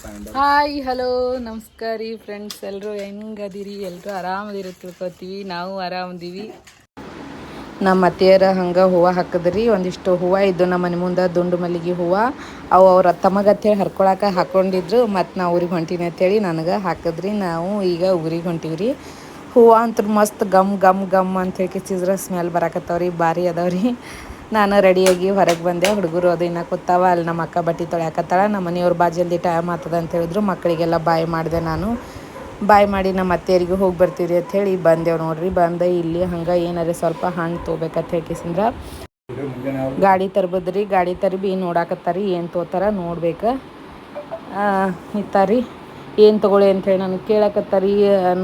Hi hello ನಮಸ್ಕಾರ ರೀ friends ಎಲ್ಲರೂ ಹೆಂಗದಿರಿ? ಎಲ್ಲರೂ ಆರಾಮದಿರಿ ತಿಳ್ಕೊತೀವಿ, ನಾವು ಆರಾಮದೀವಿ. ನಮ್ಮ ಅತ್ತೆಯರ ಹಂಗೆ ಹೂವು ಹಾಕಿದ್ರಿ, ಒಂದಿಷ್ಟು ಹೂವು ಇದ್ದು ನಮ್ಮ ಮನೆ ಮುಂದೆ ದುಂಡು ಮಲ್ಲಿಗೆ ಹೂವು. ಅವು ಅವ್ರ ತಮಗೆ ಅಂತೇಳಿ ಹರ್ಕೊಳಕ್ಕೆ ಹಾಕೊಂಡಿದ್ರು ಮತ್ತು ನಾವು ಊರಿಗೆ ಹೊಂಟೀನಿ ಅಂತೇಳಿ ನನಗೆ ಹಾಕಿದ್ರಿ. ನಾವು ಈಗ ಊರಿಗೆ ಹೊಂಟೀವಿ ಹೂವು ಅಂತೂ ಮಸ್ತ್ ಗಮ್ ಗಮ್ ಗಮ್ ಅಂತ ಹೇಳಿ ಸ್ಮೆಲ್ ಬರಾಕತ್ತವ್ರಿ, ಭಾರಿ ಅದಾವ್ರಿ. ನಾನು ರೆಡಿಯಾಗಿ ಹೊರಗೆ ಬಂದೆ. ಹುಡುಗರು ಅದು ಇನ್ನೂ ಕೂತಾವ. ಅಲ್ಲಿ ನಮ್ಮ ಅಕ್ಕ ಬಟ್ಟೆ ತೊಳ್ಯಾಕತ್ತಾಳ. ನಮ್ಮ ಮನೆಯವ್ರು ಬಾ ಜಲ್ದಿ ಟೈಮ್ ಆಗ್ತದ ಅಂತ ಹೇಳಿದ್ರು. ಮಕ್ಕಳಿಗೆಲ್ಲ ಬಾಯ್ ಮಾಡಿದೆ ನಾನು. ಬಾಯ್ ಮಾಡಿ ನಮ್ಮ ಅತ್ತೆಯರಿಗೆ ಹೋಗಿ ಬರ್ತೀರಿ ಅಂತ ಹೇಳಿ ಬಂದೆವು ನೋಡ್ರಿ. ಬಂದೆ ಇಲ್ಲಿ ಹಂಗೆ ಏನಾರ ಸ್ವಲ್ಪ ಹಣ್ಣು ತೊಗೋಬೇಕಂತ ಹೇಳ್ಕಿಸಿಂದ್ರ ಗಾಡಿ ತರ್ಬದ್ರಿ. ಗಾಡಿ ತರ್ಬಿ ನೋಡಾಕತ್ತಾರಿ. ಏನು ತೋತಾರ ನೋಡ್ಬೇಕು. ಇತ್ತಾರಿ. ಏನು ತೊಗೊಳ್ಳಿ ಅಂತ ಹೇಳಿ ನನಗೆ ಕೇಳಕತ್ತಾರಿ.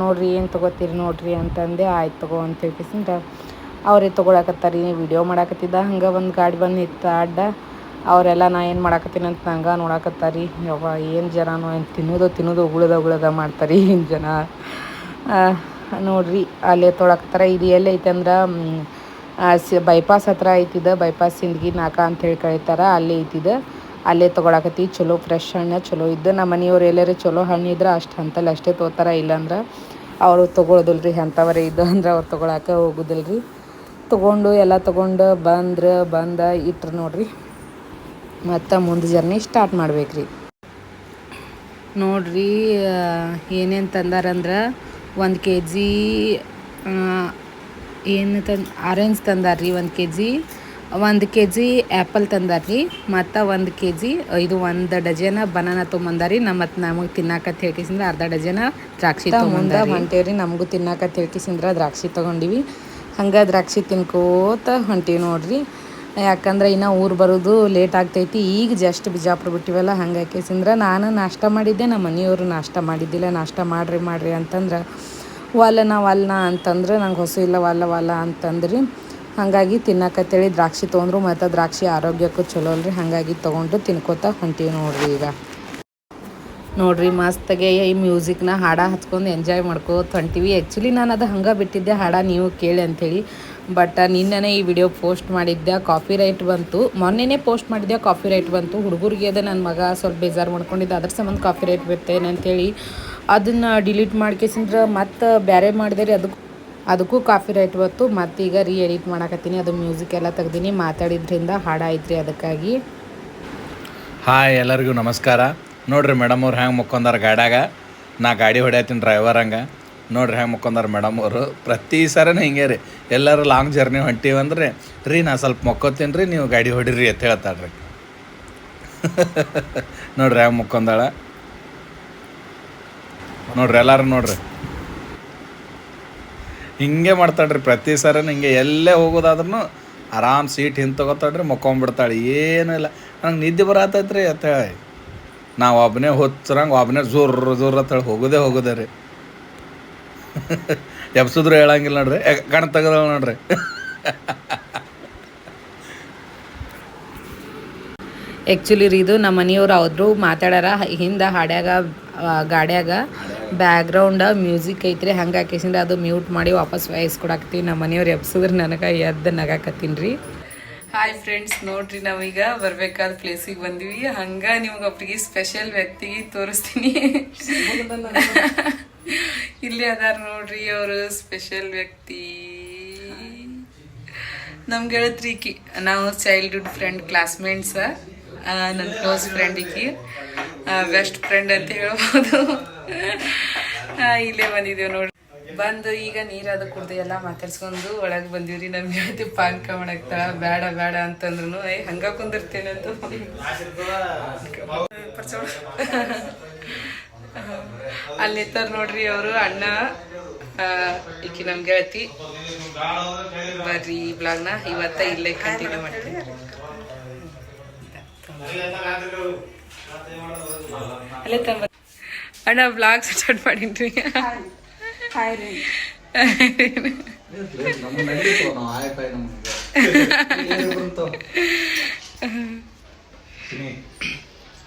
ನೋಡ್ರಿ, ಏನು ತೊಗೋತೀರಿ ನೋಡ್ರಿ ಅಂತಂದೆ. ಆಯ್ತು ತಗೋ ಅಂತ ಹೇಳ್ಕಿಸಿಂದ್ರ ಅವರೇ ತೊಗೊಳಕತ್ತಾರಿ ವಿಡಿಯೋ ಮಾಡಾಕತ್ತಿದ್ದ, ಹಂಗೆ ಒಂದು ಗಾಡಿ ಬಂದು ನಿಂತ ಅಡ್ಡ. ಅವರೆಲ್ಲ ನಾ ಏನು ಮಾಡಾಕತ್ತೀನಿ ಅಂತ ನಂಗೆ ನೋಡಾಕತ್ತಾರಿ, ಯವ್ವ ಏನು ಜನನೋ ಏನು ತಿನ್ನೋದು ತಿನ್ನೋದು ಉಗುಳದ ಉಗುಳದ ಮಾಡ್ತಾರೆ ಏನು ಜನ. ನೋಡ್ರಿ ಅಲ್ಲೇ ತೊಳಕತ್ತಾರ, ಇದು ಎಲ್ಲಿ ಐತೆ ಅಂದ್ರೆ ಸಿ ಬೈಪಾಸ್ ಹತ್ರ ಐತಿದ ಬೈಪಾಸ್ ಸಿಂದಗಿ ನಾಕ ಅಂತ ಹೇಳಿ ಕರೀತಾರ, ಅಲ್ಲೇ ಐತಿದ. ಅಲ್ಲೇ ತೊಗೊಳಕತ್ತಿ, ಚಲೋ ಫ್ರೆಶ್ ಹಣ್ಣು, ಚಲೋ ಇದ್ದ. ನಮ್ಮ ಮನೆಯವ್ರು ಎಲ್ಲರೂ ಚಲೋ ಹಣ್ಣು ಇದ್ರೆ ಅಷ್ಟು ಅಂತಲ್ಲಿ ಅಷ್ಟೇ ತೊಗೋತಾರ ಇಲ್ಲಾಂದ್ರೆ ಅವರು ತೊಗೊಳೋದಿಲ್ರಿ ಅಂಥವರೇ ಇದ್ದು ಅಂದ್ರೆ ಅವ್ರು ತೊಗೊಳಕ್ಕೆ ಹೋಗೋದಿಲ್ರಿ. ತೊಗೊಂಡು ಎಲ್ಲ ತೊಗೊಂಡು ಬಂದ್ರೆ ಬಂದ ಇಟ್ರು ನೋಡ್ರಿ. ಮತ್ತು ಮುಂದೆ ಜರ್ನಿ ಸ್ಟಾರ್ಟ್ ಮಾಡ್ಬೇಕ್ರಿ. ನೋಡ್ರಿ ಏನೇನು ತಂದಾರಂದ್ರೆ ಒಂದು ಕೆ ಜಿ ಏನು ತಂದು ಆರೆಂಜ್ ತಂದಾರ್ರಿ ಒಂದು ಕೆ ಜಿ ಒಂದು ಕೆ ಜಿ ಆ್ಯಪಲ್ ತಂದಾರ್ರಿ, ಮತ್ತು ಒಂದು ಕೆ ಜಿ ಇದು ಒಂದು ಡಜನ ಬನಾನ ತೊಗೊಂಬಂದಾರಿ ನಮ್ಮ ಮತ್ತು ನಮಗೆ ತಿನ್ನಾಕತ್ ಹೇಳ್ಕಿಸಿಂದ್ರೆ ಅರ್ಧ ಡಜನ ದ್ರಾಕ್ಷಿ ತೊಗೊಂಬಂದ ಹೊಂಟೇವ್ರಿ, ನಮಗೂ ತಿನ್ನಾಕತ್ ಹೇಳ್ಕಿಸಿಂದ್ರೆ ದ್ರಾಕ್ಷಿ ತೊಗೊಂಡಿವಿ. ಹಂಗೆ ದ್ರಾಕ್ಷಿ ತಿನ್ಕೋತ ಹೊಂಟೀವಿ ನೋಡ್ರಿ. ಯಾಕಂದ್ರೆ ಇನ್ನು ಊರು ಬರೋದು ಲೇಟ್ ಆಗ್ತೈತಿ, ಈಗ ಜಸ್ಟ್ ಬಿಜಾಪುರ ಬಿಟ್ಟಿವಲ್ಲ ಹಂಗೆ ಕೇಸಿಂದ್ರೆ ನಾನು ನಾಷ್ಟ ಮಾಡಿದ್ದೆ, ನಮ್ಮ ಮನೆಯವರು ನಾಷ್ಟ ಮಾಡಿದ್ದಿಲ್ಲ, ನಾಷ್ಟ ಮಾಡ್ರಿ ಮಾಡ್ರಿ ಅಂತಂದ್ರೆ ವಲ್ಲ ನಾ ವಲ್ಲ ಅಂತಂದ್ರೆ, ನಂಗೆ ಹೊಸ ಇಲ್ಲ ವಲ್ಲ ವಲ್ಲ ಅಂತಂದ್ರಿ. ಹಾಗಾಗಿ ತಿನ್ನಕತ್ತೇಳಿ ದ್ರಾಕ್ಷಿ ತೊಗೊಂಡ್ರು, ಮತ್ತು ದ್ರಾಕ್ಷಿ ಆರೋಗ್ಯಕ್ಕೂ ಚಲೋ ಅಲ್ರಿ, ಹಾಗಾಗಿ ತೊಗೊಂಡು ತಿನ್ಕೋತ ಹೊಂಟೀವಿ ನೋಡ್ರಿ ಈಗ. ನೋಡ್ರಿ, ಮಸ್ತಾಗೆ ಈ ಮ್ಯೂಸಿಕ್ನ ಹಾಡ ಹಚ್ಕೊಂಡು ಎಂಜಾಯ್ ಮಾಡ್ಕೋತ ಹೊಂಟೀವಿ. ಆ್ಯಕ್ಚುಲಿ ನಾನು ಅದು ಹಂಗೆ ಬಿಟ್ಟಿದ್ದೆ, ಹಾಡ ನೀವು ಕೇಳಿ ಅಂಥೇಳಿ ಬಟ್ ನಿನ್ನೆ ಈ ವಿಡಿಯೋ ಪೋಸ್ಟ್ ಮಾಡಿದ್ದೆ ಕಾಫಿ ರೈಟ್ ಬಂತು. ಮೊನ್ನೆನೇ ಪೋಸ್ಟ್ ಮಾಡಿದ್ದೆ ಕಾಫಿ ರೈಟ್ ಬಂತು. ಹುಡುಗರಿಗೆ ಅದು ನನ್ನ ಮಗ ಸ್ವಲ್ಪ ಬೇಜಾರು ಮಾಡ್ಕೊಂಡಿದ್ದೆ, ಅದ್ರ ಸಂಬಂಧ ಕಾಫಿ ರೈಟ್ ಬರ್ತೇನೆ ಅಂತೇಳಿ ಅದನ್ನು ಡಿಲೀಟ್ ಮಾಡ್ಕೇಸಿಂದ್ರೆ ಮತ್ತೆ ಬೇರೆ ಮಾಡಿದೆ ರೀ, ಅದಕ್ಕೂ ಅದಕ್ಕೂ ಕಾಫಿ ರೈಟ್ ಬಂತು. ಮತ್ತು ಈಗ ರೀ ಎಡಿಟ್ ಮಾಡಕತ್ತೀನಿ, ಅದು ಮ್ಯೂಸಿಕ್ ಎಲ್ಲ ತೆಗ್ದೀನಿ, ಮಾತಾಡಿದ್ರಿಂದ ಹಾಡಾಯ್ತ್ರಿ ಅದಕ್ಕಾಗಿ. ಹಾಯ್ ಎಲ್ಲರಿಗೂ ನಮಸ್ಕಾರ. ನೋಡ್ರಿ ಮೇಡಮ್ ಅವ್ರು ಹೆಂಗೆ ಮುಕ್ಕೊಂದಾರ ಗಾಡ್ಯಾಗ? ನಾ ಗಾಡಿ ಹೊಡ್ಯಾತೀನಿ ಡ್ರೈವರ್ ಹಂಗೆ. ನೋಡ್ರಿ ಹೆಂಗೆ ಮುಕ್ಕೊಂದಾರ ಮೇಡಮ್ ಅವರು. ಪ್ರತಿ ಸರನ ಹಿಂಗೆ ರೀ. ಎಲ್ಲರೂ ಲಾಂಗ್ ಜರ್ನಿ ಹೊಂಟೀವಿ ಅಂದ್ರೆ. ರೀ ನಾ ಸ್ವಲ್ಪ ಮುಕ್ಕೋತೀನಿ ರೀ, ನೀವು ಗಾಡಿ ಹೊಡಿರಿ ಅಂತ ಹೇಳ್ತಾಳ್ರಿ. ನೋಡ್ರಿ ಹೆಂಗೆ ಮುಕ್ಕೊಂದಾಳ ನೋಡ್ರಿ ಎಲ್ಲರೂ ನೋಡ್ರಿ. ಹಿಂಗೆ ಮಾಡ್ತಾಳ್ರಿ ಪ್ರತಿ ಸರನ ಹಿಂಗೆ. ಎಲ್ಲೇ ಹೋಗೋದಾದ್ರೂ ಆರಾಮ್ ಸೀಟ್ ಹಿಂದೆ ತಗೋತಾಳ್ರಿ, ಮುಕ್ಕೊಂಬಿಡ್ತಾಳೆ. ಏನೂ ಇಲ್ಲ. ನಂಗೆ ನಿದ್ದೆ ಬರತೈತ್ರಿ ಅಂತ ಹೇಳಿ. ನಾವು ಒಬ್ಬನೇ ಹೊತ್ತರಂಗೆ ಒಬ್ಬನೇ ಜೋರ್ ಜೋರ್ ಅಂತೇಳಿ ಹೋಗೋದೇ ಹೋಗೋದೇ ರೀ. ಎಬ್ಸಿದ್ರು ಹೇಳಂಗಿಲ್ಲ ನೋಡ್ರಿ ಕಣ್ ತೆಗದ ನೋಡ್ರಿ. ಆ್ಯಕ್ಚುಲಿ ರೀ ಇದು ನಮ್ಮ ಮನೆಯವ್ರು ಅವ್ರು ಮಾತಾಡ್ಯಾರ ಹಿಂದೆ ಹಾಡ್ಯಾಗ ಗಾಡ್ಯಾಗ ಬ್ಯಾಕ್ಗ್ರೌಂಡ ಮ್ಯೂಸಿಕ್ ಐತ್ರಿ, ಹಂಗೆ ಹಾಕಿಸಿಂದ ಅದು ಮ್ಯೂಟ್ ಮಾಡಿ ವಾಪಸ್ ವಯಸ್ಸು ಕೊಡಾಕ್ತೀವಿ ನಮ್ಮ ಮನೆಯವ್ರು ಎಬ್ಸಿದ್ರೆ ನನಗೆ ಎದ್ದು ನಗಾಕತ್ತೀನಿ ರೀ. ಹಾಯ್ ಫ್ರೆಂಡ್ಸ್ ನೋಡ್ರಿ ನಾವೀಗ ಬರ್ಬೇಕಾದ ಪ್ಲೇಸಿಗೆ ಬಂದಿವಿ. ಹಂಗ ನಿಮ್ಗೆ ಒಬ್ರಿಗೆ ಸ್ಪೆಷಲ್ ವ್ಯಕ್ತಿಗೆ ತೋರಿಸ್ತೀನಿ. ಇಲ್ಲಿ ಅದಾರ ನೋಡ್ರಿ ಅವರು ಸ್ಪೆಷಲ್ ವ್ಯಕ್ತಿ. ನಮ್ ಗೆಳತ್ರಿ ಈಕಿ. ನಾವು ಚೈಲ್ಡ್ಹುಡ್ ಫ್ರೆಂಡ್ ಕ್ಲಾಸ್ಮೇಟ್ಸ್ ನನ್ನ ಕ್ಲೋಸ್ ಫ್ರೆಂಡ್ ಈಕಿ. ಬೆಸ್ಟ್ ಫ್ರೆಂಡ್ ಅಂತ ಹೇಳ್ಬೋದು. ಇಲ್ಲೇ ಬಂದಿದ್ದೇವೆ ನೋಡಿ ಬಂದು ಈಗ ನೀರಾದ ಕುಡ್ದು ಎಲ್ಲ ಮಾತಾಡ್ಸ್ಕೊಂಡು ಒಳಗೆ ಬಂದಿವ್ರಿ ನಮ್ ಗೆಳತಿ ಪಾನ್ಕ ಮಾಡಕ್ತಾಳ ಬೇಡ ಬೇಡ ಅಂತಂದ್ರು ಏ, ಹಂಗ ಕುಂದಿರ್ತೇನೆ ಅಂತ. ಪರ್ಚೋಳ. ಅಲ್ಲಿ ನಿಂತಾರ ನೋಡ್ರಿ ಅವರು, ಅಣ್ಣ ಈಕಿ ನಮ್ ಗೆಳತಿ. ಬರ್ರಿ ಈ ಬ್ಲಾಗ್ನ ಇವತ್ತ ಇಲ್ಲೇ ಕಂಟಿನ್ಯೂ ಮಾಡ್ತೀನಿ. ಅಲ್ಲೇ ತಂಬ ಅಣ್ಣ ಬ್ಲಾಗ್ ಸ್ಟಾರ್ಟ್ ಮಾಡೀನ್ರಿ.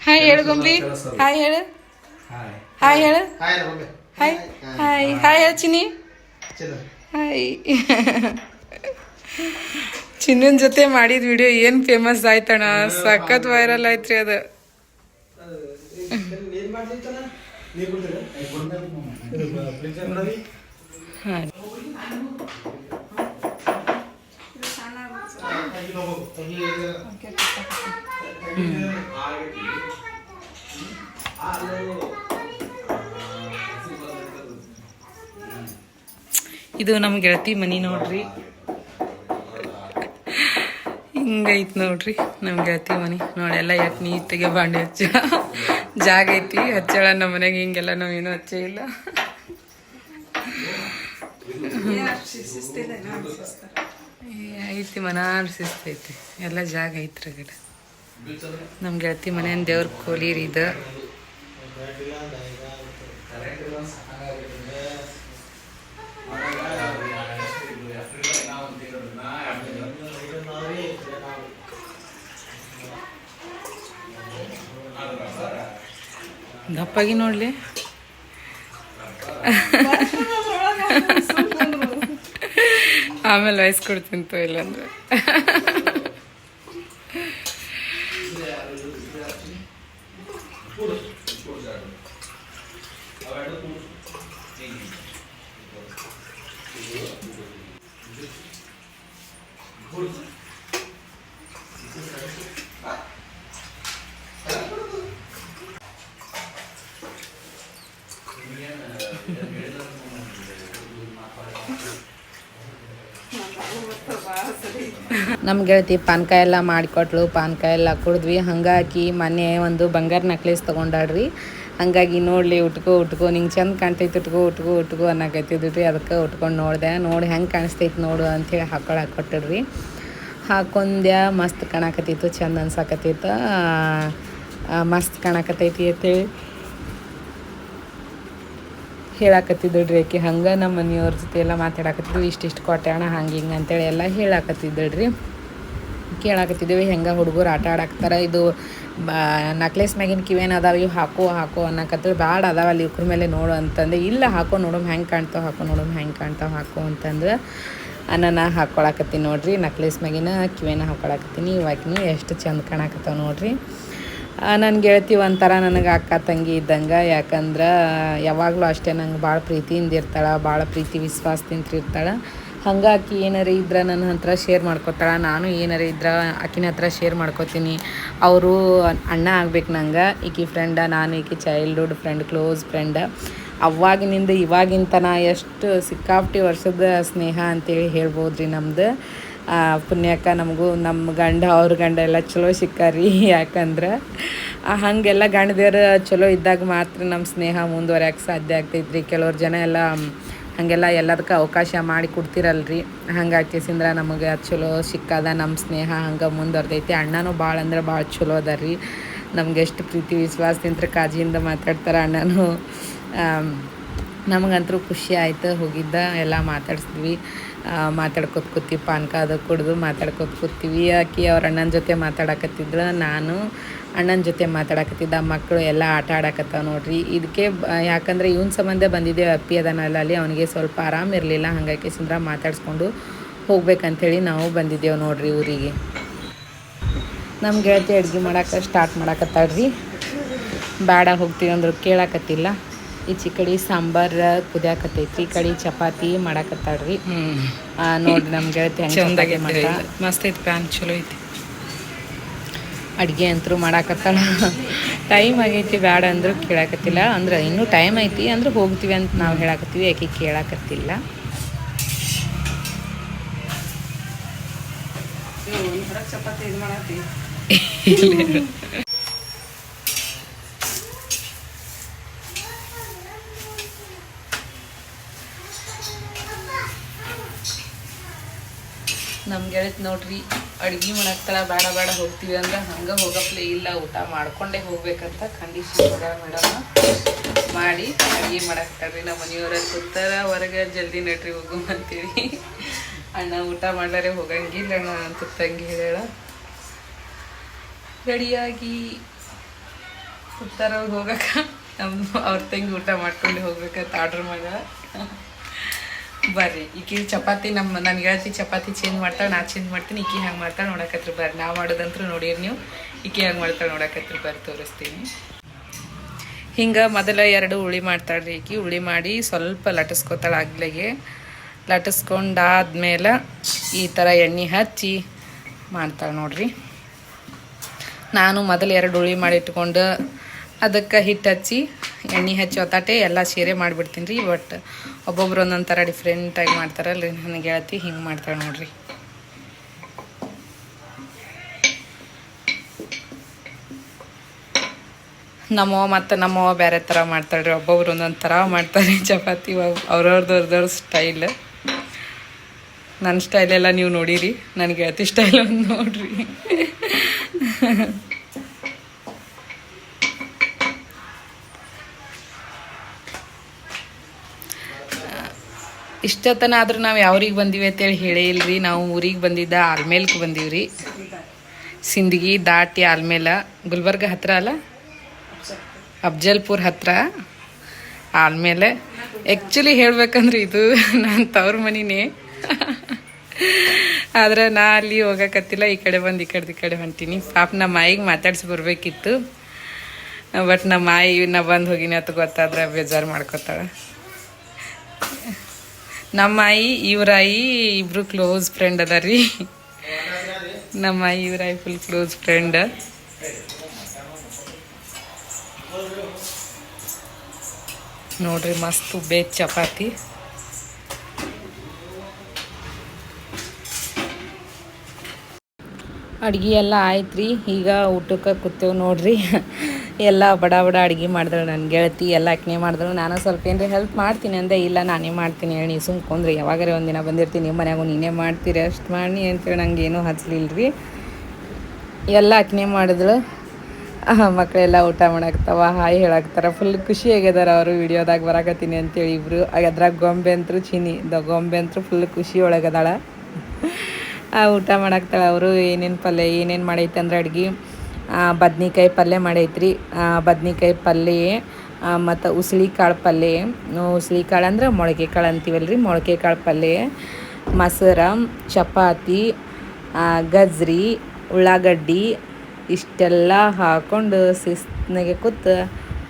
ಹಾಯ್ ಹೇಳು ಗೊಂಬಿ. ಹಾಯ್ ಹೇಳು. ಹಾಯ್ ಹೇಳು. ಹಾಯ್ ಹಾಯ್ ಹಾಯ್ ಹೇಳು ಚಿನ್ನಿ. ಹಾಯ್ ಚಿನ್ನನ್ ಜೊತೆ ಮಾಡಿದ ವಿಡಿಯೋ ಏನ್ ಫೇಮಸ್ ಆಯ್ತಣ್ಣ? ಸಖತ್ ವೈರಲ್ ಆಯ್ತ್ರಿ ಅದು. ಇದು ನಮ್ಮ ಗೆಳತಿ ಮನಿ ನೋಡ್ರಿ. ಹಿಂಗೈತ್ ನೋಡ್ರಿ ನಮ್ಮ ಗೆಳತಿ ಮನಿ. ನೋಡೆಲ್ಲ ಯಾಕೆ ನೀತಿಗೆ ಬಾಂಡೆ ಹಚ್ಚ. ಜಾಗ ಐತಿ, ಹಚ್ಚಳ ನಮ್ಮ ಮನೆಗೆ ಹಿಂಗೆಲ್ಲ ನಾವೇನು ಹಚ್ಚೇ ಇಲ್ಲ. ಐತಿ ಮನಾರ್ ಸಿಸ್ತೈತಿ ಎಲ್ಲ ಜಾಗ ಐತ್ರ ಗಿಡ ನಮ್ಮ ಗೆಳತಿ ಮನೆಯ ದೇವ್ರ ಕೋಲಿರಿ ಇದು. ದಪ್ಪಾಗಿ ನೋಡ್ಲಿ. ಆಮೇಲೆ ವಯಸ್ಸು ಕೊಡ್ತಿಂತು ಇಲ್ಲಾಂದ್ರೆ ನಮ್ಮ ಗೆಳತಿ ಪಾನಕ ಎಲ್ಲ ಮಾಡಿಕೊಟ್ಲು ಪಾನಕ ಎಲ್ಲ ಕುಡಿದ್ವಿ. ಹಂಗಾಗಿ ಮೊನ್ನೆ ಒಂದು ಬಂಗಾರ ನಕ್ಲೇಸ್ ತೊಗೊಂಡಾಳ್ರಿ. ಹಂಗಾಗಿ ನೋಡಲಿ, ಉಟ್ಕೋ ಉಟ್ಕೋ, ನಿಂಗೆ ಚಂದ ಕಾಣ್ತೈತಿ, ಉಟ್ಕೋ ಉಟ್ಕೋ ಉಟ್ಕೋ ಅನ್ನಕತ್ತಿದ್ರಿ ಅದಕ್ಕೆ ಉಟ್ಕೊಂಡು ನೋಡಿದೆ. ನೋಡಿ ಹೆಂಗೆ ಕಾಣಿಸ್ತೈತಿ ನೋಡು ಅಂಥೇಳಿ ಹಾಕೊಳಕ್ಕೆ ಹಾಕೊಟ್ಟಿಡ್ರಿ ಹಾಕೊಂಡ್ಯ, ಮಸ್ತ್ ಕಾಣಕತ್ತಿತ್ತು, ಚಂದ ಅನ್ಸಕತ್ತಿತ್ತು. ಮಸ್ತ್ ಕಾಣಕತ್ತೈತಿ ಅಂತೇಳಿ ಹೇಳಾಕತ್ತಿದ್ದಳ್ರಿ ಆಕೆ. ಹಂಗೆ ನಮ್ಮ ಮನೆಯವ್ರ ಜೊತೆ ಎಲ್ಲ ಮಾತಾಡಕತ್ತಿದ್ವಿ. ಇಷ್ಟಿಷ್ಟು ಕೊಟ್ಟೆ ಅಣ್ಣ ಹಂಗೆ ಹಿಂಗೆ ಅಂತೇಳಿ ಎಲ್ಲ ಹೇಳಾಕತ್ತಿದ್ದಳ್ರಿ ಕೇಳಾಕತ್ತಿದ್ದೀವಿ, ಹೆಂಗೆ ಹುಡುಗರು ಆಟ ಆಡಾಕ್ತಾರ. ಇದು ನಕ್ಲೇಸ್ ಮ್ಯಾಗಿನ ಕಿವೇನ ಅದಾವ, ಇವು ಹಾಕೋ ಹಾಕೋ ಅನ್ನಕತ್ತಿದ್ರು ಬ್ಯಾಡ ಅದಾವ ಅಲ್ಲಿ ಇವ್ರ ಮೇಲೆ ನೋಡು ಅಂತಂದು. ಇಲ್ಲ, ಹಾಕೋ, ನೋಡು, ಹೆಂಗೆ ಕಾಣ್ತಾವ, ಹಾಕೋ, ನೋಡು, ಹೆಂಗೆ ಕಾಣ್ತಾವ, ಹಾಕೋ ಅಂತಂದ್ರೆ ಅನ್ನನ ಹಾಕ್ಕೊಳಕತ್ತೀನಿ ನೋಡ್ರಿ. ನಕ್ಲೇಸ್ ಮ್ಯಾಗಿನ ಕಿವೇನ ಹಾಕ್ಕೊಳಕತ್ತೀನಿ ಇವಾಗಿನ ಎಷ್ಟು ಚಂದ ಕಾಣಕತ್ತಾವ ನೋಡ್ರಿ. ನನ್ನ ಗೆಳತಿ ಒಂಥರ ನನಗೆ ಅಕ್ಕ ತಂಗಿ ಇದ್ದಂಗೆ. ಯಾಕಂದ್ರೆ, ಯಾವಾಗಲೂ ಅಷ್ಟೇ ನಂಗೆ ಭಾಳ ಪ್ರೀತಿಯಿಂದ ಇರ್ತಾಳೆ ಭಾಳ ಪ್ರೀತಿ ವಿಶ್ವಾಸದಿಂದ ಇರ್ತಾಳೆ. ಹಂಗೆ ಆಕಿ ಏನಾರ ಇದ್ರೆ ನನ್ನ ಹತ್ರ ಶೇರ್ ಮಾಡ್ಕೊತಾಳೆ ನಾನು ಏನಾರ ಇದ್ರೆ ಆಕಿನ ಹತ್ರ ಶೇರ್ ಮಾಡ್ಕೊತೀನಿ. ಅವರು ಅಣ್ಣ ಆಗ್ಬೇಕು ನಂಗೆ ಈಕಿ ಫ್ರೆಂಡ ನಾನು ಈಕಿ ಚೈಲ್ಡ್ಹುಡ್ ಫ್ರೆಂಡ್ ಕ್ಲೋಸ್ ಫ್ರೆಂಡ ಅವಾಗಿನಿಂದ ಇವಾಗಿನ ತನ ಎಷ್ಟು ಸಿಕ್ಕಾಪಟ್ಟಿ ವರ್ಷದ ಸ್ನೇಹ ಅಂತೇಳಿ ಹೇಳ್ಬೋದು ರೀ ನಮ್ದು. ಆ, ಪುಣ್ಯಕ್ಕ ನಮಗೂ ನಮ್ಮ ಗಂಡ ಅವ್ರ ಗಂಡ ಎಲ್ಲ ಚಲೋ ಸಿಕ್ಕಾರಿ. ಯಾಕಂದ್ರೆ ಹಾಗೆಲ್ಲ ಗಂಡದೇವ್ರು ಚಲೋ ಇದ್ದಾಗ ಮಾತ್ರ ನಮ್ಮ ಸ್ನೇಹ ಮುಂದುವರ್ಯಕ್ಕೆ ಸಾಧ್ಯ ಆಗ್ತೈತ್ರಿ. ಕೆಲವ್ರು ಜನ ಎಲ್ಲ ಹಾಗೆಲ್ಲ ಎಲ್ಲದಕ್ಕೆ ಅವಕಾಶ ಮಾಡಿ ಕೊಡ್ತಿರಲ್ರಿ. ಹಂಗೆ ಸಿಂದ್ರ ನಮಗೆ ಅದು ಚಲೋ ಸಿಕ್ಕದ ನಮ್ಮ ಸ್ನೇಹ ಹಂಗೆ ಮುಂದುವರ್ದೈತಿ. ಅಣ್ಣನೂ ಭಾಳ ಅಂದ್ರೆ ಭಾಳ ಚಲೋ ಅದ ರೀ ನಮ್ಗೆ ಎಷ್ಟು ಪ್ರೀತಿ ವಿಶ್ವಾಸದಿಂದ ಕಾಜಿಯಿಂದ ಮಾತಾಡ್ತಾರೆ ಅಣ್ಣನೂ. ನಮಗಂತರೂ ನಮಗಂತೂ ಖುಷಿ ಆಯಿತು ಹೋಗಿದ್ದ, ಎಲ್ಲ ಮಾತಾಡ್ಸಿದ್ವಿ. ಮಾತಾಡ್ಕೊತ ಕೂತೀವಿ, ಪಾನಕ ಅದು ಕುಡಿದು ಮಾತಾಡ್ಕೊತ ಕೂತೀವಿ. ಆಕಿ ಅವ್ರ ಅಣ್ಣನ ಜೊತೆ ಮಾತಾಡಕತ್ತಿದ್ರು ನಾನು ಅಣ್ಣನ ಜೊತೆ ಮಾತಾಡಕತ್ತಿದ್ದ ಮಕ್ಕಳು ಎಲ್ಲ ಆಟ ಆಡಕತ್ತಾವ ನೋಡ್ರಿ. ಇದಕ್ಕೆ ಯಾಕಂದ್ರೆ ಇವನ್ ಸಂಬಂಧ ಬಂದಿದ್ದೇವೆ ಅಪ್ಪಿ ಅದನ್ನೆಲ್ಲ ಅಲ್ಲಿ ಅವನಿಗೆ ಸ್ವಲ್ಪ ಆರಾಮ್ ಇರಲಿಲ್ಲ. ಹಾಗಾಗಿ ಸುಂದ್ರ ಮಾತಾಡ್ಸ್ಕೊಂಡು ಹೋಗ್ಬೇಕಂಥೇಳಿ ನಾವು ಬಂದಿದ್ದೇವೆ ನೋಡ್ರಿ ಊರಿಗೆ. ನಮ್ಮ ಗೆಳತಿ ಅಡ್ಗೆ ಮಾಡಕ್ಕೆ ಸ್ಟಾರ್ಟ್ ಮಾಡಕತ್ತಾಳ್ರಿ. ಬೇಡ ಹೋಗ್ತೀವಿ ಅಂದ್ರು ಕೇಳಕತ್ತಿಲ್ಲ. ಈಚೆ ಕಡೆ ಸಾಂಬಾರು ಕುದಿಯಾಕತ್ತೈತಿ ಈ ಕಡೆ ಚಪಾತಿ ಮಾಡಾಕತ್ತಾಳ್ರಿ. ಆ, ನೋಡ್ರಿ ನಮ್ಮ ಗೆಳತಿ ಮಸ್ತ್ ಐತಿ ಪ್ಯಾನ್ ಚಲೋ ಐತಿ. ಅಡುಗೆ ಅಂತರೂ ಮಾಡಾಕತ್ತಾಳ ಟೈಮ್ ಆಗೈತಿ ಬೇಡ ಅಂದ್ರು ಕೇಳಾಕತ್ತಿಲ್ಲ. ಅಂದ್ರೆ ಇನ್ನೂ ಟೈಮ್ ಐತಿ ಅಂದ್ರೆ ಹೋಗ್ತೀವಿ ಅಂತ ನಾವು ಹೇಳಾಕತ್ತೀವಿ ಯಾಕೆ ಕೇಳಾಕತ್ತಿಲ್ಲ. ಚಪಾತಿ ಗೆಳತಿ ನೋಡ್ರಿ, ಅಡ್ಗೆ ಮಾಡಾಕ್ತಾಳ ಬೇಡ ಬೇಡ ಹೋಗ್ತೀವಿ ಅಂದ್ರೆ ಹಂಗೆ ಹೋಗಪ್ಲೆ ಇಲ್ಲ, ಊಟ ಮಾಡ್ಕೊಂಡೇ ಹೋಗ್ಬೇಕಂತ ಕಂಡೀಷನ್ ಮಾಡ್ಯಾಳ ಮೇಡಮ್ ಮಾಡಿ ಅಡ್ಗೆ ಮಾಡಾಕ್ತಾಳ್ರಿ ನಮ್ಮ ಮನೆಯವ್ರ ಕೂತಾರ, ಹೊರಗೆ ಜಲ್ದಿ ನಡ್ರಿ ಅಂತೇಳಿ. ಅಣ್ಣ ಊಟ ಮಾಡ್ಲಾರೆ, ಹೋಗಂಗಿಲ್ಲ ಅಣ್ಣ ಅಂತ ತಂಗಿ ಹೇಳ ರೆಡಿಯಾಗಿ ಕೂತಾರ ಹೋಗಕ್ಕ. ನಮ್ಮ ಅವ್ರ ತಂಗಿ ಊಟ ಮಾಡ್ಕೊಂಡು ಹೋಗ್ಬೇಕಂತ ಆರ್ಡ್ರ್ ಮಾಡ್ಯಾಳ. ಬರ್ರಿ. ಈಕಿ ಚಪಾತಿ ನಮ್ಮ ನನ್ನ ಗೆಳತಿ ಚಪಾತಿ ಚೇಂಜ್ ಮಾಡ್ತಾಳೆ, ನಾ ಚೇಂಜ್ ಮಾಡ್ತೀನಿ, ಈಕಿ ಹಂಗೆ ಮಾಡ್ತಾಳೆ ನೋಡಕತ್ರಿ ಬರ್ರಿ. ನಾ ಮಾಡೋದಂತೂ ನೋಡಿರಿ ನೀವು, ಈಕಿ ಹಂಗೆ ಮಾಡ್ತಾಳೆ ನೋಡಕತ್ರಿ ಬರ್ರಿ ತೋರಿಸ್ತೀನಿ. ಹಿಂಗೆ ಮೊದಲ ಎರಡು ಉಳಿ ಮಾಡ್ತಾಳ್ರಿ ಈಕಿ. ಹುಳಿ ಮಾಡಿ ಸ್ವಲ್ಪ ಲಟಸ್ಕೊತಾಳೆ ಆಗ್ಲಿಗೆ. ಲಟಿಸ್ಕೊಂಡಾದ್ಮೇಲೆ ಈ ಥರ ಎಣ್ಣೆ ಹಚ್ಚಿ ಮಾಡ್ತಾಳೆ ನೋಡ್ರಿ. ನಾನು ಮೊದಲು ಎರಡು ಉಳಿ ಮಾಡಿಟ್ಕೊಂಡು ಅದಕ್ಕೆ ಹಿಟ್ಟು ಹಚ್ಚಿ ಎಣ್ಣೆ ಹಚ್ಚಿ ಒತ್ತಾಟೆ ಎಲ್ಲ ಸೀರೆ ಮಾಡಿಬಿಡ್ತೀನಿ ರೀ ಬಟ್ ಒಬ್ಬೊಬ್ರು ಒಂದೊಂದು ಥರ ಡಿಫ್ರೆಂಟಾಗಿ ಮಾಡ್ತಾರಲ್ಲ ನನಗೆ ಹೇಳ್ತಿ ಹಿಂಗೆ ಮಾಡ್ತಾಳೆ ನೋಡ್ರಿ. ನಮ್ಮವ್ವ ಮತ್ತು ನಮ್ಮವ್ವ ಬೇರೆ ಥರ ಮಾಡ್ತಾಳ್ರಿ. ಒಬ್ಬೊಬ್ರು ಒಂದೊಂದು ಥರ ಮಾಡ್ತಾರೆ. ಚಪಾತಿ ಅವ್ರವ್ರದ್ದು ಸ್ಟೈಲ್ ನನ್ನ ಸ್ಟೈಲೆಲ್ಲ ನೀವು ನೋಡಿರಿ. ನನಗೆ ಅತಿ ಸ್ಟೈಲ್ ಒಂದು ನೋಡ್ರಿ. ಇಷ್ಟೊತ್ತನ ಆದ್ರೂ ನಾವು ಯಾವ್ರಿಗೆ ಬಂದೀವಿ ಅಂತೇಳಿ ಹೇಳೇ ಇಲ್ರಿ. ನಾವು ಊರಿಗೆ ಬಂದಿದ್ದ ಆಲ್ಮೇಲ್ಕ್ ಬಂದೀವ್ರಿ. ಸಿಂದಗಿ, ದಾಟಿ ಆಲ್ಮೇಲ. ಗುಲ್ಬರ್ಗ ಹತ್ರ ಅಲ್ಲ? ಅಫ್ಜಲ್ಪುರ್ ಹತ್ರ ಆಲ್ಮೇಲೆ. ಆ್ಯಕ್ಚುಲಿ ಹೇಳ್ಬೇಕಂದ್ರೆ ಇದು ನಾನು ತವ್ರ ಮನಿನೇ. ಆದ್ರೆ ನಾ ಅಲ್ಲಿ ಹೋಗಕತ್ತಿಲ್ಲ. ಈ ಕಡೆ ಬಂದು ಈ ಕಡೆ ಈ ಕಡೆ ಹೊಂಟೀನಿ. ಪಾಪ ನಮ್ಮ ಮಾಯಿಗೆ ಮಾತಾಡ್ಸಿ ಬರ್ಬೇಕಿತ್ತು. ಬಟ್ ನಮ್ಮ ಮಾಯಿ ನಾ ಬಂದು ಹೋಗಿನಿ ಅಂತ ಗೊತ್ತಾದ್ರೆ ಬೇಜಾರು ಮಾಡ್ಕೊತಾಳೆ. ನಮ್ಮ ಆಯಿ ಇವ್ರ ಆಯಿ ಇಬ್ರು ಕ್ಲೋಸ್ ಫ್ರೆಂಡ್ ಅದ ರೀ ನಮ್ಮ ಆಯಿ ಇವ್ರ ಫುಲ್ ಕ್ಲೋಸ್ ಫ್ರೆಂಡ್ ನೋಡ್ರಿ ಮಸ್ತ್ ಬೇಕ್ ಚಪಾತಿ. ಅಡ್ಗೆ ಎಲ್ಲ ಆಯ್ತು ರೀ ಈಗ ಊಟಕ್ಕೆ ಕೂತೇವೆ ನೋಡ್ರಿ. ಎಲ್ಲ ಬಡ ಬಡ ಅಡುಗೆ ಮಾಡಿದ್ರು ನನ್ನ ಗೆಳತಿ ಎಲ್ಲ ಅಕ್ನೆ ಮಾಡಿದ್ರು ನಾನು ಸ್ವಲ್ಪ ಏನಾರ ಹೆಲ್ಪ್ ಮಾಡ್ತೀನಿ ಅಂದೆ, ಇಲ್ಲ ನಾನೇ ಮಾಡ್ತೀನಿ ಹೇಳಿ ನೀವು ಸುಮ್ಕೊಂಡ್ರಿ ಒಂದು ಒಂದಿನ ಬಂದಿರ್ತೀನಿ ನಿಮ್ಮ ಮನ್ಯಾಗೂ ನೀನೇ ಮಾಡ್ತೀರಿ, ಅಷ್ಟು ಮಾಡಿ ಅಂತೇಳಿ ನಂಗೆ ಏನೂ ಹಚ್ಚಲಿಲ್ಲ ರೀ ಎಲ್ಲ ಅಕ್ನೆ ಮಾಡಿದ್ರು ಮಕ್ಕಳೆಲ್ಲ ಊಟ ಮಾಡಾಕ್ತಾವ ಹಾಯ್ ಹೇಳಾಕ್ತಾರ ಫುಲ್ ಖುಷಿ ಆಗ್ಯದಾರ ಅವರು ವಿಡಿಯೋದಾಗ ಬರಾಕತ್ತೀನಿ ಅಂತೇಳಿ ಇಬ್ಬರು ಅದ್ರಾಗ ಗೊಂಬೆ ಅಂತೂ ಚಿನಿ, ದ ಗೊಂಬೆ ಅಂತೂ ಫುಲ್ ಖುಷಿ ಒಳಗದಾಳ. ಆ, ಊಟ ಮಾಡಾಕ್ತಾಳೆ ಅವರು, ಏನೇನು ಪಲ್ಯ, ಏನೇನು ಮಾಡೈತೆ ಅಂದ್ರೆ ಅಡ್ಗೆ. ಬದ್ನಿಕಾಯಿ ಪಲ್ಯ ಮಾಡೈತ್ರಿ. ಬದ್ನಿಕಾಯಿ ಪಲ್ಯ ಮತ್ತು ಉಸಳಿ ಕಾಳು ಪಲ್ಯ. ಉಸಳಿ ಕಾಳು ಅಂದ್ರೆ ಮೊಳಕೆ ಕಾಳು ಅಂತೀವಲ್ಲ ರೀ ಮೊಳಕೆ ಕಾಳು ಪಲ್ಯ. ಮೊಸರ, ಚಪಾತಿ ಗಜ್ರಿ, ಉಳ್ಳಾಗಡ್ಡಿ, ಇಷ್ಟೆಲ್ಲ ಹಾಕ್ಕೊಂಡು ಶಿಸ್ತಿನಾಗೆ ಕೂತು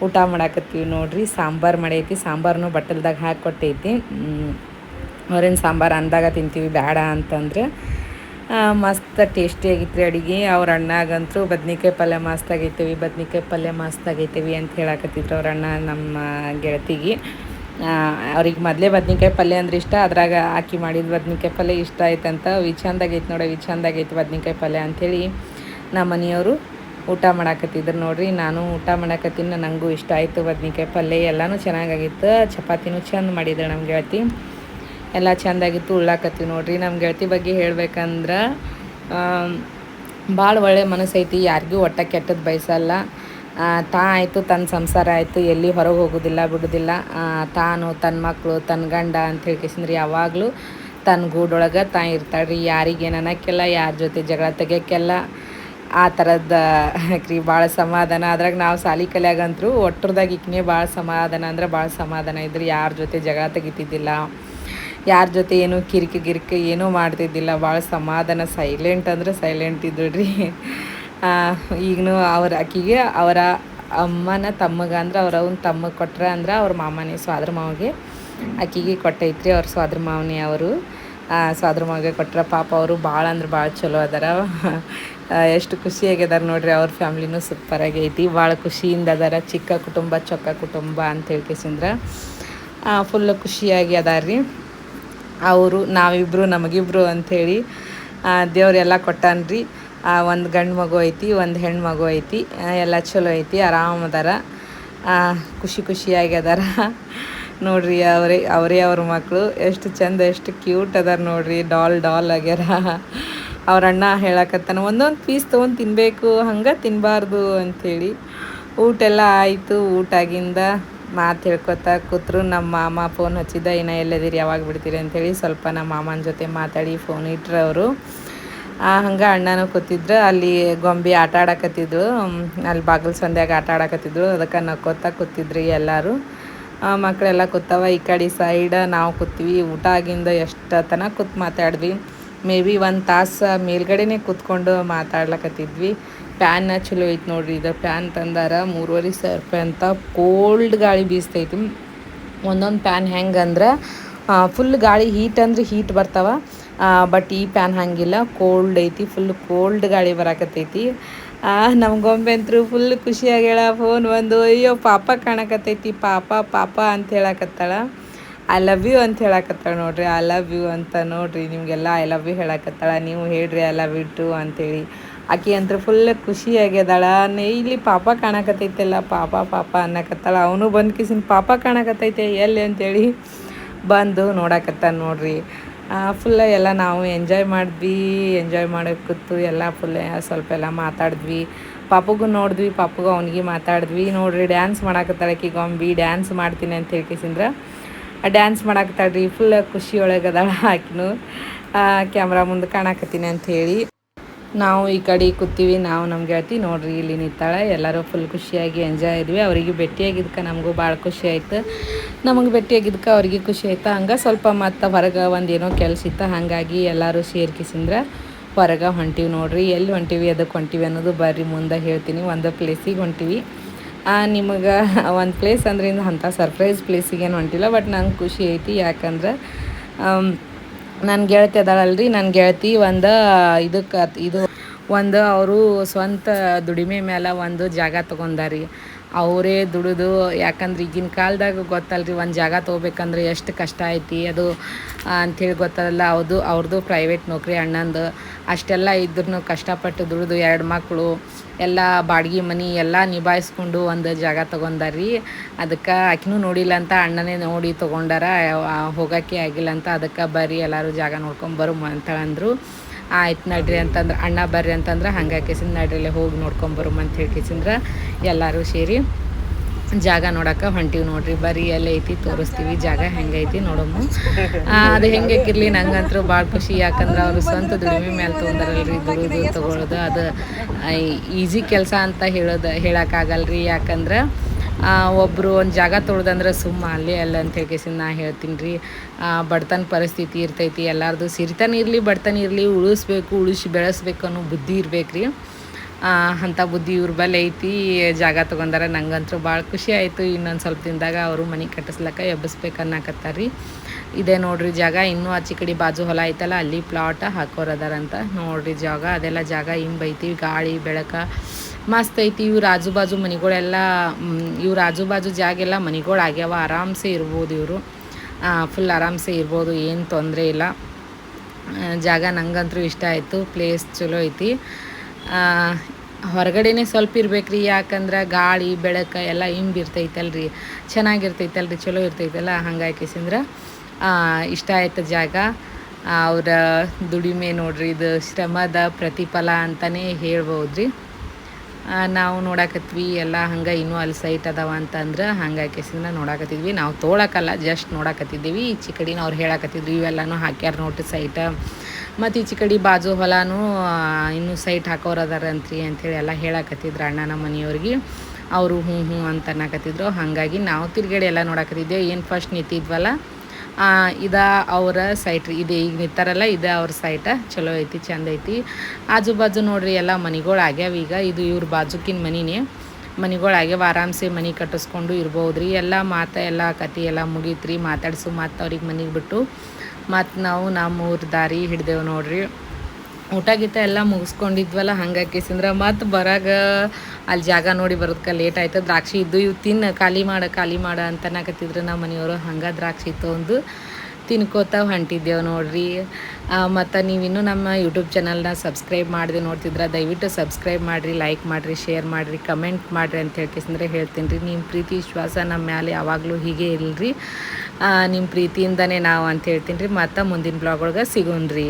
ಊಟ ಮಾಡಾಕತ್ತೀವಿ ನೋಡ್ರಿ. ಸಾಂಬಾರು ಮಾಡೈತಿ, ಸಾಂಬಾರನು ಬಟ್ಟಲ್ದಾಗ ಹಾಕಿ ಕೊಟ್ಟೈತಿ. ಅವ್ರೇನು ಸಾಂಬಾರು ಅಂದಾಗ ತಿಂತೀವಿ ಬೇಡ ಅಂತಂದ್ರೆ ಮಸ್ತ್ ಟೇಸ್ಟಿ ಆಗಿತ್ತು ರೀ ಅಡುಗೆ. ಅವ್ರ ಅಣ್ಣಗಂತೂ ಬದ್ನಿಕಾಯಿ ಪಲ್ಯ ಮಸ್ತ್ ಆಗೈತೇವಿ, ಬದ್ನಿಕಾಯಿ ಪಲ್ಯ ಮಸ್ತ್ ಆಗೈತೇವಿ ಅಂತ ಹೇಳಕತ್ತಿದ್ರು ಅವ್ರ ಅಣ್ಣ ನಮ್ಮ ಗೆಳತಿಗೆ. ಅವ್ರಿಗೆ ಮೊದಲೇ ಬದ್ನಿಕಾಯಿ ಪಲ್ಯ ಅಂದ್ರೆ ಇಷ್ಟ, ಅದ್ರಾಗ ಹಾಕಿ ಮಾಡಿದ ಬದ್ನಿಕಾಯಿ ಪಲ್ಯ ಇಷ್ಟ ಆಯ್ತಂತ ವಿ ಚಂದಾಗೈತೆ ನೋಡಿ ವಿ ಚಂದಾಗೈತೆ ಬದ್ನಿಕಾಯಿ ಪಲ್ಯ ಅಂಥೇಳಿ ನಮ್ಮ ಮನೆಯವರು ಊಟ ಮಾಡಾಕತ್ತಿದ್ರು ನೋಡ್ರಿ. ನಾನು ಊಟ ಮಾಡಾಕತ್ತೀನಿ ನನಗೂ ಇಷ್ಟ ಆಯಿತು ಬದ್ನಿಕಾಯಿ ಪಲ್ಯ, ಎಲ್ಲನೂ ಚೆನ್ನಾಗಾಗಿತ್ತು ಚಪಾತಿನೂ ಚೆಂದ ಮಾಡಿದ್ರು ನಮ್ಮ ಗೆಳತಿ. ಎಲ್ಲ ಚೆಂದಾಗಿತ್ತು ಉಳ್ಳಾಕತ್ತೀವಿ ನೋಡ್ರಿ. ನಮ್ಮ ಗೆಳತಿ ಬಗ್ಗೆ ಹೇಳ್ಬೇಕಂದ್ರೆ ಭಾಳ ಒಳ್ಳೆ ಮನಸ್ಸೈತಿ. ಯಾರಿಗೂ ಒಟ್ಟ ಕೆಟ್ಟದ್ದು ಬಯಸಲ್ಲ. ತಾ ಆಯಿತು ತನ್ನ ಸಂಸಾರ ಆಯಿತು, ಎಲ್ಲಿ ಹೊರಗೆ ಹೋಗೋದಿಲ್ಲ, ಬಿಡೋದಿಲ್ಲ. ತಾನು ತನ್ನ ಮಕ್ಕಳು ತನ್ನ ಗಂಡ ಅಂತ ಹೇಳ್ಕೇಸಂದ್ರೆ ಯಾವಾಗಲೂ ತನ್ನ ಗೂಡೊಳಗೆ ತಾ ರೀ ಯಾರಿಗೇನು ಅನ್ನೋಕ್ಕೆಲ್ಲ, ಯಾರ ಜೊತೆ ಜಗಳ ತೆಗಿಯೋಕ್ಕೆಲ್ಲ. ಆ ಥರದ ರೀ ಭಾಳ ಸಮಾಧಾನ. ಅದ್ರಾಗ ನಾವು ಸಾಲಿ ಕಲ್ಯಾಗಂತರೂ, ಒಟ್ಟರದಾಗ ಇಕ್ನೇ ಭಾಳ ಸಮಾಧಾನ ಅಂದ್ರೆ ಭಾಳ ಸಮಾಧಾನ ಇದ್ರೆ. ಯಾರ ಜೊತೆ ಜಗಳ ತೆಗಿತಿದ್ದಿಲ್ಲ. ಯಾರ ಜೊತೆ ಏನು ಕಿರಿಕಿ ಗಿರಿಕಿ ಏನೂ ಮಾಡ್ತಿದ್ದಿಲ್ಲ, ಭಾಳ ಸಮಾಧಾನ ಸೈಲೆಂಟ್ ಅಂದ್ರೆ ಸೈಲೆಂಟ್ ಇದ್ರು ರೀ ಈಗಲೂ ಅವ್ರ ಆಕಿಗೆ ಅವರ ಅಮ್ಮನ ತಮ್ಮಗ ಅಂದ್ರೆ ಅವ್ರ ಅವ್ನ ತಮ್ಮಗೆ ಕೊಟ್ರ ಅಂದ್ರೆ ಅವ್ರ ಮಾಮನೇ, ಸ್ವಾದ್ರ ಮಾವಿಗೆ ಆಕಿಗೆ ಕೊಟ್ಟೈತ್ರಿ ಅವ್ರ ಸ್ವಾದ್ರ ಮಾವನೇ ಅವರು. ಸ್ವಾದ್ರ ಮಾವಿಗೆ ಕೊಟ್ಟರೆ ಪಾಪ ಅವರು ಭಾಳ ಅಂದ್ರೆ ಭಾಳ ಚಲೋ ಅದಾರ. ಎಷ್ಟು ಖುಷಿಯಾಗಿದಾರೆ ನೋಡ್ರಿ ಅವ್ರ ಫ್ಯಾಮ್ಲಿನೂ ಸೂಪರ್ ಐತಿ ಭಾಳ ಖುಷಿಯಿಂದ ಅದಾರ. ಚಿಕ್ಕ ಕುಟುಂಬ, ಚೊಕ್ಕ ಕುಟುಂಬ ಅಂತ ಹೇಳ್ಕೇಸಿಂದ್ರೆ ಫುಲ್ ಖುಷಿಯಾಗಿ ಅದಾರ್ರಿ. ಅವರು ನಾವಿಬ್ಬರು ನಮಗಿಬ್ರು ಅಂಥೇಳಿ ದೇವರೆಲ್ಲ ಕೊಟ್ಟಾನ್ರಿ. ಒಂದು ಗಂಡು ಮಗು ಐತಿ, ಒಂದು ಹೆಣ್ಣು ಮಗು ಐತಿ ಎಲ್ಲ ಚಲೋ ಐತಿ ಆರಾಮದಾರ ಖುಷಿ ಖುಷಿಯಾಗಿ ಅದಾರ. ನೋಡ್ರಿ, ಅವರೇ ಅವರೇ ಅವ್ರ ಮಕ್ಕಳು ಎಷ್ಟು ಚಂದ, ಎಷ್ಟು ಕ್ಯೂಟ್ ಅದಾರ ನೋಡ್ರಿ, ಡಾಲ್ ಡಾಲ್ ಆಗ್ಯಾರ. ಅವ್ರ ಅಣ್ಣ ಹೇಳಕತ್ತಾನ, ಒಂದೊಂದು ಪೀಸ್ ತೊಗೊಂಡು ತಿನ್ನಬೇಕು ಹಂಗೆ ತಿನ್ನಬಾರ್ದು ಅಂಥೇಳಿ. ಊಟ ಎಲ್ಲ ಆಯಿತು ಊಟ ಆಗಿಂದ ಮಾತು ಹೇಳ್ಕೊತಾ ಕೂತ್ರು. ನಮ್ಮ ಮಾಮ ಫೋನ್ ಹಚ್ಚಿದ್ದ, ಇನ್ನು ಎಲ್ಲದಿರಿ, ಯಾವಾಗ ಬಿಡ್ತೀರಿ? ಅಂತೇಳಿ ಸ್ವಲ್ಪ ನಮ್ಮ ಮಾಮನ ಜೊತೆ ಮಾತಾಡಿ ಫೋನ್ ಇಟ್ಟರು ಅವರು. ಹಂಗೆ ಅಣ್ಣನೂ ಕೂತಿದ್ರು. ಅಲ್ಲಿ ಗೊಂಬೆ ಆಟ ಆಡಕತ್ತಿದ್ರು. ಅಲ್ಲಿ ಬಾಗಿಲು ಸಂದ್ಯಾಗ ಆಟ ಆಡಕತ್ತಿದ್ರು. ಅದಕ್ಕೆ ನಕ್ಕೋತಾ ಕೂತಿದ್ರಿ ಎಲ್ಲರೂ. ಮಕ್ಕಳೆಲ್ಲ ಕೂತಾವ, ಈ ಕಡೆ ಸೈಡ ನಾವು ಕೂತೀವಿ. ಊಟ ಆಗಿಂದ ಎಷ್ಟು ತನಕ ಕೂತ್ ಮಾತಾಡಿದ್ವಿ. ಮೇ ಬಿ ಒಂದು ತಾಸು ಮೇಲ್ಗಡೆನೇ ಕೂತ್ಕೊಂಡು ಮಾತಾಡ್ಲಕತ್ತಿದ್ವಿ. ಪ್ಯಾನ್ ಚಲೋ ಐತಿ ನೋಡ್ರಿ. ಇದು ಪ್ಯಾನ್ ತಂದಾರ ಮೂರುವರೆ ಸಾವಿರ ರೂಪಾಯಿ ಅಂತ ಕೋಲ್ಡ್ ಗಾಳಿ ಬೀಸ್ತೈತಿ. ಒಂದೊಂದು ಪ್ಯಾನ್ ಹೆಂಗಂದ್ರೆ ಫುಲ್ ಗಾಳಿ ಹೀಟ್ ಅಂದ್ರೆ ಹೀಟ್ ಬರ್ತಾವ. ಬಟ್ ಈ ಪ್ಯಾನ್ ಹಂಗಿಲ್ಲ. ಕೋಲ್ಡ್ ಐತಿ ಫುಲ್ ಕೋಲ್ಡ್ ಗಾಳಿ ಬರಾಕತ್ತೈತಿ. ಗೊಂಬೆ ಅಂತೂ ಫುಲ್ ಖುಷಿಯಾಗ್ಯಾಳ ಫೋನ್ ಒಂದು ಅಯ್ಯೋ, ಪಾಪ ಕಾಣಕತ್ತೈತಿ, ಪಾಪ ಪಾಪ ಅಂತ ಹೇಳಕತ್ತಾಳ. ಐ ಲವ್ ಯು ಅಂತ ಹೇಳಕತ್ತಾಳ ನೋಡ್ರಿ. ಐ ಲವ್ ಯು ಅಂತ ನೋಡ್ರಿ. ನಿಮಗೆಲ್ಲ ಐ ಲವ್ ಯು ಹೇಳಕತ್ತಾಳ. ನೀವು ಹೇಳ್ರಿ ಐ ಲವ್ ಯು ಟು ಅಂತೇಳಿ. ಆಕಿ ಅಂತೂ ಫುಲ್ ಖುಷಿ ಆಗ್ಯದಾಳ. ಇಲ್ಲಿ ಪಾಪ ಕಾಣಕತ್ತೈತಲ್ಲ, ಪಾಪ ಪಾಪ ಅನ್ನಕತ್ತಾಳ. ಅವನು ಬಂದು ಕಿಸಿನ ಪಾಪ ಕಾಣಕತ್ತೈತೆ, ಎಲ್ಲಿ ಅಂತೇಳಿ ಬಂದು ನೋಡಕತ್ತ ನೋಡ್ರಿ. ಫುಲ್ಲ ಎಲ್ಲ ನಾವು ಎಂಜಾಯ್ ಮಾಡಿದ್ವಿ ಎಂಜಾಯ್ ಮಾಡೋಕೆ ಕೂತು ಎಲ್ಲ ಫುಲ್ ಸ್ವಲ್ಪ ಎಲ್ಲ ಮಾತಾಡಿದ್ವಿ. ಪಾಪಗೂ ನೋಡಿದ್ವಿ, ಪಾಪಗೂ ಅವನಿಗೆ ಮಾತಾಡಿದ್ವಿ. ನೋಡ್ರಿ ಡ್ಯಾನ್ಸ್ ಮಾಡಕತ್ತಾಳ ಆಕಿ, ಗೊಂಬಿ ಡ್ಯಾನ್ಸ್ ಮಾಡ್ತೀನಿ ಅಂತ ಹೇಳ್ಕೇಸಿಂದ್ರ ಡ್ಯಾನ್ಸ್ ಮಾಡಾಕತ್ತಾಳ್ರಿ ಫುಲ್ ಖುಷಿ ಆಕಿನು. ಕ್ಯಾಮ್ರಾ ಮುಂದೆ ಕಾಣಕತ್ತೀನಿ ಅಂತ ಹೇಳಿ ನಾವು ಈ ಕಡೆ ಕೂತೀವಿ, ನಾವು ನಮ್ಮ ಗೆಳತಿ ನೋಡ್ರಿ, ಇಲ್ಲಿ ನಿಂತಾಳೆ. ಎಲ್ಲರೂ ಫುಲ್ ಖುಷಿಯಾಗಿ ಎಂಜಾಯ್ ಇದ್ವಿ. ಅವರಿಗೆ ಭೇಟಿಯಾಗಿದ್ದಕ್ಕೆ ನಮಗೂ ಭಾಳ ಖುಷಿ ಆಯ್ತು. ನಮಗೆ ಭೇಟಿಯಾಗಿದ್ದಕ್ಕೆ ಅವ್ರಿಗೆ ಖುಷಿ ಆಯ್ತು. ಹಂಗೆ ಸ್ವಲ್ಪ ಮತ್ತು ಹೊರಗೆ ಒಂದು ಏನೋ ಕೆಲಸ ಇತ್ತು. ಹಾಗಾಗಿ ಎಲ್ಲರೂ ಸೇರ್ಕಿಸಿಂದ್ರೆ ಹೊರಗೆ ಹೊಂಟಿವಿ ನೋಡ್ರಿ. ಎಲ್ಲಿ ಹೊಂಟಿವಿ ಅದಕ್ಕೆ ಹೊಂಟಿವಿ ಅನ್ನೋದು ಬರ್ರಿ ಮುಂದೆ ಹೇಳ್ತೀನಿ. ಒಂದು ಪ್ಲೇಸಿಗೆ ಹೊಂಟಿವಿ. ನಿಮಗೆ ಒಂದು ಪ್ಲೇಸ್ ಅಂದ್ರೆ ಇನ್ನು ಅಂಥ ಸರ್ಪ್ರೈಸ್ ಪ್ಲೇಸಿಗೆ ಏನು ಹೊಂಟಿಲ್ಲ ಬಟ್ ನಂಗೆ ಖುಷಿ ಐತಿ. ಯಾಕಂದ್ರೆ ನನ್ನ ಗೆಳತಿ ಅದಾಳಲ್ರಿ ನನ್ನ ಗೆಳತಿ ಒಂದು ಇದಕ್ಕೆ, ಇದು ಒಂದು ಅವರು ಸ್ವಂತ ದುಡಿಮೆ ಮೇಲೆ ಒಂದು ಜಾಗ ತೊಗೊಂಡಾರಿ. ಅವರೇ ದುಡಿದು, ಯಾಕಂದ್ರೆ ಈಗಿನ ಕಾಲದಾಗ ಗೊತ್ತಲ್ರಿ ಒಂದು ಜಾಗ ತೊಗೋಬೇಕಂದ್ರೆ ಎಷ್ಟು ಕಷ್ಟ ಐತಿ, ಅದು ಅಂಥೇಳಿ ಗೊತ್ತಲ್ಲ ಅವ್ರದ್ದು ಅವ್ರದ್ದು ಪ್ರೈವೇಟ್ ನೌಕರಿ ಅಣ್ಣಂದು. ಅಷ್ಟೆಲ್ಲ ಇದ್ರೂ ಕಷ್ಟಪಟ್ಟು ದುಡಿದು ಎರಡು ಮಕ್ಕಳು ಎಲ್ಲ ಬಾಡಿಗೆ ಮನೆ ಎಲ್ಲ ನಿಭಾಯಿಸ್ಕೊಂಡು ಒಂದು ಜಾಗ ತೊಗೊಂಡಾರಿ ಅದಕ್ಕೆ ಆಕಿನೂ ನೋಡಿಲ್ಲ ಅಂತ ಅಣ್ಣನೇ ನೋಡಿ ತೊಗೊಂಡಾರ ಹೋಗೋಕ್ಕೆ ಆಗಿಲ್ಲ ಅಂತ ಅದಕ್ಕೆ ಬರ್ರಿ ಎಲ್ಲರೂ ಜಾಗ ನೋಡ್ಕೊಂಬರು ಅಂತ ಅಂದರು. ಆಯ್ತು ನಡ್ರಿ ಅಂತಂದ್ರೆ, ಅಣ್ಣ ಬರ್ರಿ ಅಂತಂದ್ರೆ ಹಂಗೆ ಕೇಸಿಂದ ನಡ್ರಿಲೆ ಹೋಗಿ ನೋಡ್ಕೊಂಬರು ಅಂತ ಹೇಳ್ಕೇಸಿಂದ್ರೆ ಎಲ್ಲರೂ ಸೇರಿ. ಜಾಗ ನೋಡಕ್ಕೆ ಹೊಂಟಿವಿ ನೋಡ್ರಿ. ಬರೀ ಎಲ್ಲ ಐತಿ, ತೋರಿಸ್ತೀವಿ. ಜಾಗ ಹೆಂಗೈತಿ ನೋಡಮ್ಮ. ಅದು ಅದು ಹೆಂಗಾಕಿರ್ಲಿ ನಂಗಂತೂ ಭಾಳ ಖುಷಿ. ಯಾಕಂದ್ರೆ ಅವರು ಸ್ವಂತ ದುಡಿಮೆ ಮೇಲೆ ತೊಗೊಂಡಾರಲ್ರಿ. ದುಡಿದು ತೊಗೊಳೋದು, ಅದು ಈಸಿ ಕೆಲಸ ಅಂತ ಹೇಳೋದು, ಹೇಳೋಕ್ಕಾಗಲ್ರಿ. ಯಾಕಂದ್ರೆ ಒಬ್ಬರು ಒಂದು ಜಾಗ ತೊಳ್ದಂದ್ರೆ ಸುಮ್ಮ ಅಲ್ಲಿ ಅಲ್ಲ ಅಂತ ಹೇಳ್ಕೇಸಿ ನಾ ಹೇಳ್ತೀನಿ ರೀ ಬಡತನ ಪರಿಸ್ಥಿತಿ ಇರ್ತೈತಿ. ಎಲ್ಲರದು ಸಿರಿತನ ಇರಲಿ, ಬಡತನ ಇರಲಿ, ಉಳಿಸ್ಬೇಕು, ಉಳಿಸಿ ಬೆಳೆಸ್ಬೇಕು ಅನ್ನೋ ಬುದ್ಧಿ ಇರಬೇಕ್ರಿ. ಅಂಥ ಬುದ್ಧಿ ಇವ್ರ ಬಲ್ ಐತಿ, ಜಾಗ ತೊಗೊಂಡಾರ ನಂಗಂತೂ ಭಾಳ ಖುಷಿ ಆಯಿತು. ಇನ್ನೊಂದು ಸ್ವಲ್ಪ ದಿನದಾಗ ಅವರು ಮನೆ ಕಟ್ಟಿಸ್ಲಕ್ಕ ಎಬ್ಬಿಸ್ಬೇಕು ಇದೇ ನೋಡ್ರಿ ಜಾಗ, ಇನ್ನೂ ಆಚೆ ಕಡೆ ಬಾಜು ಹೊಲ ಐತಲ್ಲ, ಅಲ್ಲಿ ಪ್ಲಾಟ್ ಹಾಕೋರದಾರಂತ ನೋಡ್ರಿ ಜಾಗ. ಅದೆಲ್ಲ ಜಾಗ ಹಿಂಗೆ ಬೈತಿ ಗಾಳಿ, ಬೆಳಕ ಮಸ್ತ್ ಐತಿ. ಇವ್ರ ಆಜು ಬಾಜು ಮನೆಗಳೆಲ್ಲ ಇವ್ರ ಆಜು ಬಾಜು ಜಾಗ ಎಲ್ಲ ಮನೆಗಳು ಆಗ್ಯಾವ, ಆರಾಮ್ಸೆ ಇರ್ಬೋದು ಇವರು. ಫುಲ್ ಆರಾಮ್ಸೆ ಇರ್ಬೋದು, ಏನು ತೊಂದರೆ ಇಲ್ಲ. ಜಾಗ ನಂಗಂತೂ ಇಷ್ಟ ಆಯಿತು ಪ್ಲೇಸ್ ಚಲೋ ಐತಿ. ಹೊರಗಡೆನೇ ಸ್ವಲ್ಪ ಇರ್ಬೇಕ್ರಿ, ಯಾಕಂದ್ರೆ ಗಾಳಿ, ಬೆಳಕು ಎಲ್ಲ ಹಿಂಗೆ ಇರ್ತೈತಲ್ರಿ ಚೆನ್ನಾಗಿರ್ತೈತಲ್ರಿ, ಚಲೋ ಇರ್ತೈತಲ್ಲ, ಹಂಗಾಗಿ ಇಷ್ಟ ಆಯ್ತು ಜಾಗ. ಅವರ ದುಡಿಮೆ ನೋಡ್ರಿ, ಇದು ಶ್ರಮದ ಪ್ರತಿಫಲ ಅಂತಲೇ ಹೇಳ್ಬೋದು ರೀ ನಾವು ನೋಡಾಕತ್ವಿ, ಎಲ್ಲ ಹಂಗೆ ಇನ್ನೂ ಅಲ್ಲಿ ಸೈಟ್ ಅದಾವ ಅಂತಂದ್ರೆ ಹಂಗೆ ಕೇಸಿಂದ ನೋಡಾಕತ್ತಿದ್ವಿ. ನಾವು ತೊಗೊಳಕಲ್ಲ ಜಸ್ಟ್ ನೋಡಾಕತ್ತಿದ್ದೀವಿ. ಈ ಚಿಕಡಿನ ಅವ್ರು ಹೇಳಾಕತ್ತಿದ್ವಿ ಇವೆಲ್ಲನೂ ಹಾಕ್ಯಾರ ನೋಟ್ ಸೈಟ ಮತ್ತು ಈಚೆ ಕಡೆ ಬಾಜು ಹೊಲನೂ ಇನ್ನೂ ಸೈಟ್ ಹಾಕೋರು ಅದಾರಂತ್ರಿ ಅಂಥೇಳಿ ಎಲ್ಲ ಹೇಳಾಕತ್ತಿದ್ರು ಅಣ್ಣನ ಮನೆಯವ್ರಿಗೆ. ಅವರು ಹ್ಞೂ ಹ್ಞೂ ಅಂತ ಅನ್ನಕತ್ತಿದ್ರು. ಹಾಗಾಗಿ ನಾವು ತಿರ್ಗಡೆ ಎಲ್ಲ ನೋಡಾಕತ್ತಿದ್ದೇವೆ ಏನು ಫಸ್ಟ್ ನಿಂತಿದ್ವಲ್ಲ ಇದ ಅವರ ಸೈಟ್ ರೀ. ಇದು ಈಗ ನಿಂತಾರಲ್ಲ, ಇದು ಅವ್ರ ಸೈಟ ಚಲೋ ಐತಿ, ಚಂದ ಐತಿ. ಆಜು ಬಾಜು ನೋಡ್ರಿ, ಎಲ್ಲ ಮನೆಗಳು ಆಗ್ಯಾವ ಈಗ. ಇದು ಇವ್ರ ಬಾಜುಕಿನ ಮನಿನೇ. ಮನೆಗಳು ಆಗ್ಯಾವ, ಆರಾಮ್ಸೆ ಮನೆ ಕಟ್ಟಿಸ್ಕೊಂಡು ಇರ್ಬೋದು ರೀ ಎಲ್ಲ ಮಾತು, ಎಲ್ಲ ಕತೆ ಎಲ್ಲ ಮುಗೀತ್ರಿ. ಮಾತಾಡ್ಸು ಮತ್ತು ಅವ್ರಿಗೆ ಮನೆಗೆ ಬಿಟ್ಟು. ಮತ್ತು ನಾವು ನಮ್ಮೂರ ದಾರಿ ಹಿಡ್ದೇವು ನೋಡ್ರಿ. ಊಟ ಗೀಟ ಎಲ್ಲ ಮುಗಿಸ್ಕೊಂಡಿದ್ವಲ್ಲ, ಹಂಗಾಗಿ ಕೇಸಿಂದ್ರೆ ಮತ್ತು ಬರಾಗ ಅಲ್ಲಿ ಜಾಗ ನೋಡಿ ಬರೋದಕ್ಕೆ ಲೇಟ್ ಆಯ್ತು. ದ್ರಾಕ್ಷಿ ಇದ್ದು ಇವು ತಿನ್ನು ಖಾಲಿ ಮಾಡ ಖಾಲಿ ಮಾಡ ಅಂತ ಅನ್ನಕತ್ತಿದ್ರು ನಮ್ಮ ಮನೆಯವರು. ಹಂಗೆ ದ್ರಾಕ್ಷಿ ತೊಗೊಂಡು ತಿನ್ಕೋತ ಹೊಂಟಿದ್ದೇವೆ ನೋಡ್ರಿ. ಮತ್ತು ನೀವಿನ್ನೂ ನಮ್ಮ ಯೂಟ್ಯೂಬ್ ಚಾನಲ್ನ ಸಬ್ಸ್ಕ್ರೈಬ್ ಮಾಡಿದೆ ನೋಡ್ತಿದ್ರೆ, ದಯವಿಟ್ಟು ಸಬ್ಸ್ಕ್ರೈಬ್ ಮಾಡಿರಿ ಲೈಕ್ ಮಾಡಿರಿ ಶೇರ್ ಮಾಡಿರಿ ಕಮೆಂಟ್ ಮಾಡಿರಿ ಅಂತ ಹೇಳ್ಕೇಸಂದ್ರೆ ಹೇಳ್ತೀನಿ ರೀ. ನಿಮ್ಮ ಪ್ರೀತಿ, ವಿಶ್ವಾಸ ನಮ್ಮ ಮ್ಯಾಲೆ ಯಾವಾಗಲೂ ಹೀಗೆ ಇಲ್ಲರಿ ನಿಮ್ಮ ಪ್ರೀತಿಯಿಂದನೇ ನಾವು ಅಂತ ಹೇಳ್ತೀನಿ ರೀ. ಮತ್ತು ಮುಂದಿನ ಬ್ಲಾಗ್ ಒಳಗೆ ಸಿಗೋಣ್ರಿ.